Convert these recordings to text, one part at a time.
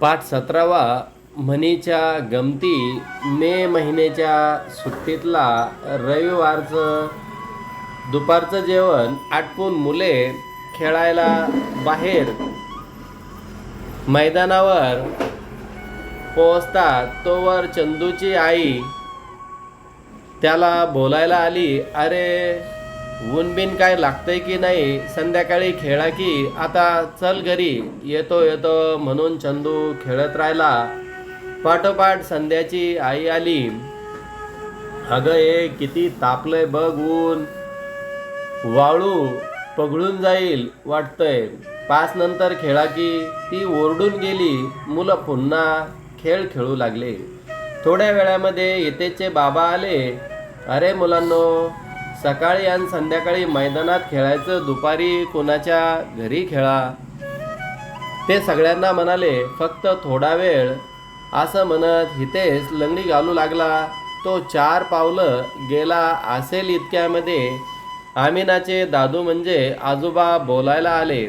पाठ सतरावा म्हणीच्या गमती मे महिन्याच्या सुट्टीतला रविवारचं दुपारचं जेवण आटपून मुले खेळायला बाहेर मैदानावर पोहोचतात. तोवर चंदूची आई त्याला बोलायला आली अरे ऊन बिन काय लागतंय की नाही संध्याकाळी खेळा की आता चल घरी येतो येतो म्हणून चंदू खेळत राहिला. पाठोपाठ संध्याची आई आली. अगं हे किती तापलंय बघ ऊन. वाळू पगळून जाईल वाटतंय. पाच नंतर खेळा की ती ओरडून गेली मुलं पुन्हा खेळ खेळू लागले. थोड्या वेळामध्ये येतेचे बाबा आले. अरे मुलांनो सकाळी आणि संध्याकाळी मैदानात खेळायचं दुपारी कोणाच्या घरी खेळा. ते सगळ्यांना म्हणाले फक्त थोडा वेळ. असं म्हणत हितेश लंगडी घालू लागला. तो चार पावलं गेला असेल इतक्यामध्ये. आमिनाचे दादू म्हणजे आजोबा बोलायला आले.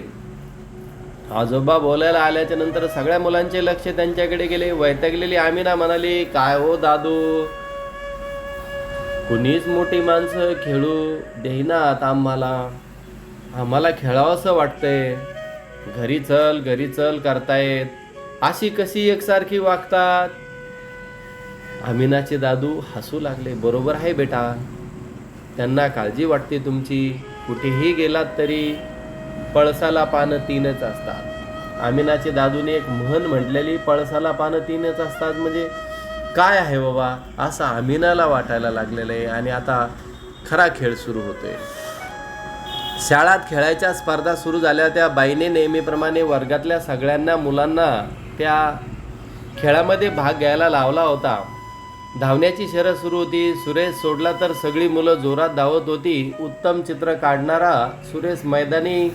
आजोबा बोलायला आल्याच्यानंतर सगळ्या मुलांचे लक्ष त्यांच्याकडे गेले. वैतागलेली आमिना म्हणाली काय हो दादू? कुणीच मोठी माणसं खेळू देईनात आम्हाला. आम्हाला खेळावंसं वाटतंय. घरी चल घरी चल करतायत. अशी कशी एकसारखी वागतात? अमिनाचे दादू हसू लागले. बरोबर आहे बेटा. त्यांना काळजी वाटते तुमची. कुठेही गेलात तरी पळसाला पानं तीनच असतात. आमिनाचे दादूने एक म्हण म्हटलेली पळसाला पानं तीनच असतात म्हणजे काय आहे बाबा? असं अमिनाला वाटायला लागलेलं आहे आणि आता खरा खेळ सुरू होतोय. शाळात खेळायच्या स्पर्धा सुरू झाल्या त्या बाईने नेहमीप्रमाणे वर्गातल्या सगळ्यांना मुलांना त्या खेळामध्ये भाग घ्यायला लावला होता. धावण्याची शर्यत सुरू होती. सुरेश सोडला तर सगळी मुलं जोरात धावत होती. उत्तम चित्र काढणारा सुरेश मैदानी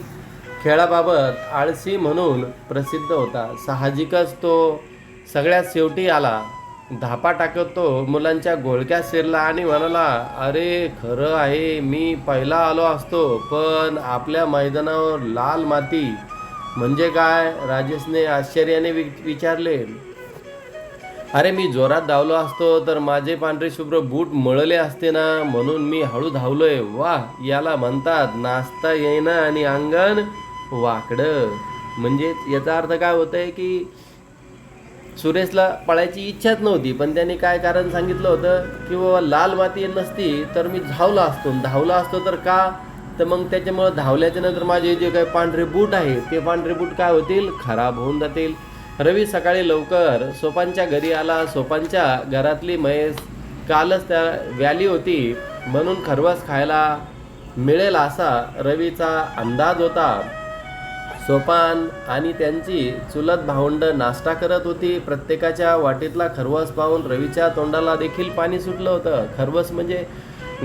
खेळाबाबत आळशी म्हणून प्रसिद्ध होता. साहजिकच तो सगळ्यात शेवटी आला. धापा टाकत तो मुलांच्या गोळक्यात शिरला आणि म्हणाला अरे खरं आहे मी पहिला आलो असतो पण आपल्या मैदानावर लाल माती. म्हणजे काय? राजेशने आश्चर्याने वि विचारले. अरे मी जोरात धावलो असतो तर माझे पांढरे शुभ्र बूट मळले असते ना म्हणून मी हळू धावलोय. वा याला म्हणतात नाचता येईना आणि अंगण वाकडं. म्हणजेच याचा अर्थ काय होतंय की सुरेशला पळायची इच्छाच नव्हती पण त्याने काय कारण सांगितलं होतं की बाबा लाल माती नसती तर मी धावला असतो. धावला असतो तर का? तर मग त्याच्यामुळं धावल्याच्या नंतर माझे जे काही पांढरे बूट आहे ते पांढरे बूट काय होतील? खराब होऊन जातील. रवी सकाळी लवकर सोपांच्या घरी आला. सोपांच्या घरातली म्हैस कालच त्या व्याली होती. म्हणून खरवस खायला मिळेल असा रवीचा अंदाज होता. सोपान आणि त्यांची चुलत भावंड नाश्ता करत होती. प्रत्येकाच्या वाटीतला खरवस पाहून रवीच्या तोंडाला देखील पाणी सुटलं होतं. खरवस म्हणजे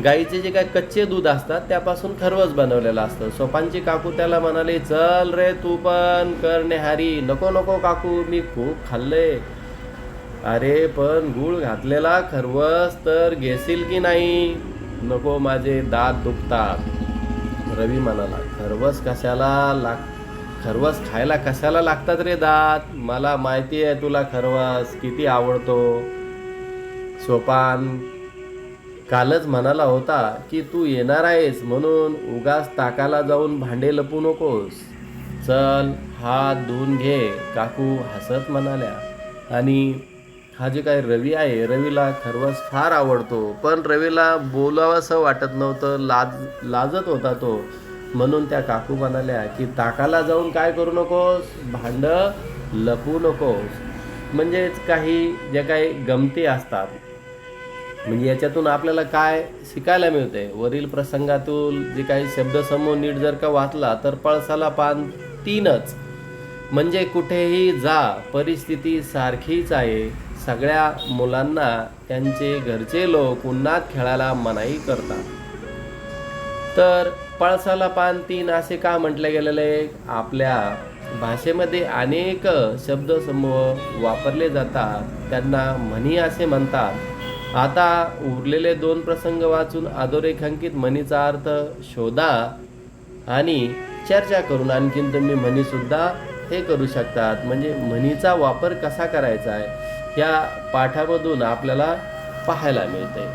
गाईचे जे काय कच्चे दूध असतात त्यापासून खरवस बनवलेलं असतं. सोपानची काकू त्याला म्हणाले चल रे तू पण कर नेहारी नको नको काकू मी खूप खाल्ले. अरे पण गुळ घातलेला खरवस तर घेशील की नाही? नको माझे दात दुखतात. रवी म्हणाला खरवस कशाला लाग खरवस खायला कशाला लागतात रे दात? मला माहिती आहे तुला खरवस. किती आवडतो. सोपान कालच म्हणाला होता की तू येणार आहेस म्हणून उगाच ताकाला जाऊन भांडे लपू नकोस. चल हात धुवून घे काकू हसत म्हणाल्या. आणि हा जे काय रवी आहे रवीला खरवस फार आवडतो. पण रवीला बोलावंसं वाटत नव्हतं. लाज लाजत होता तो. म्हणून त्या काकू म्हणाल्या की ताकाला जाऊन काय करू नकोस? भांड लपू नकोस. म्हणजेच काही ज्या काही गमती असतात. म्हणजे याच्यातून आपल्याला काय शिकायला मिळते? वरील प्रसंगातून जे काही शब्दसमूह नीट जर का वाचला तर पळसाला पान तीनच. म्हणजे कुठेही जा परिस्थिती सारखीच आहे. सगळ्या मुलांना त्यांचे घरचे लोक उन्हात खेळायला मनाई करतात. तर पळसाला पान तीन असे का म्हटले गेलेले आहे? आपल्या भाषेमध्ये अनेक शब्दसमूह वापरले जातात. त्यांना म्हणी असे म्हणतात. आता उरलेले दोन प्रसंग वाचून अधोरेखांकित म्हणीचा अर्थ शोधा आणि चर्चा करून आणखीन तुम्ही म्हणीसुद्धा हे करू शकतात. म्हणजे म्हणीचा वापर कसा करायचा आहे या पाठामधून आपल्याला पाहायला मिळते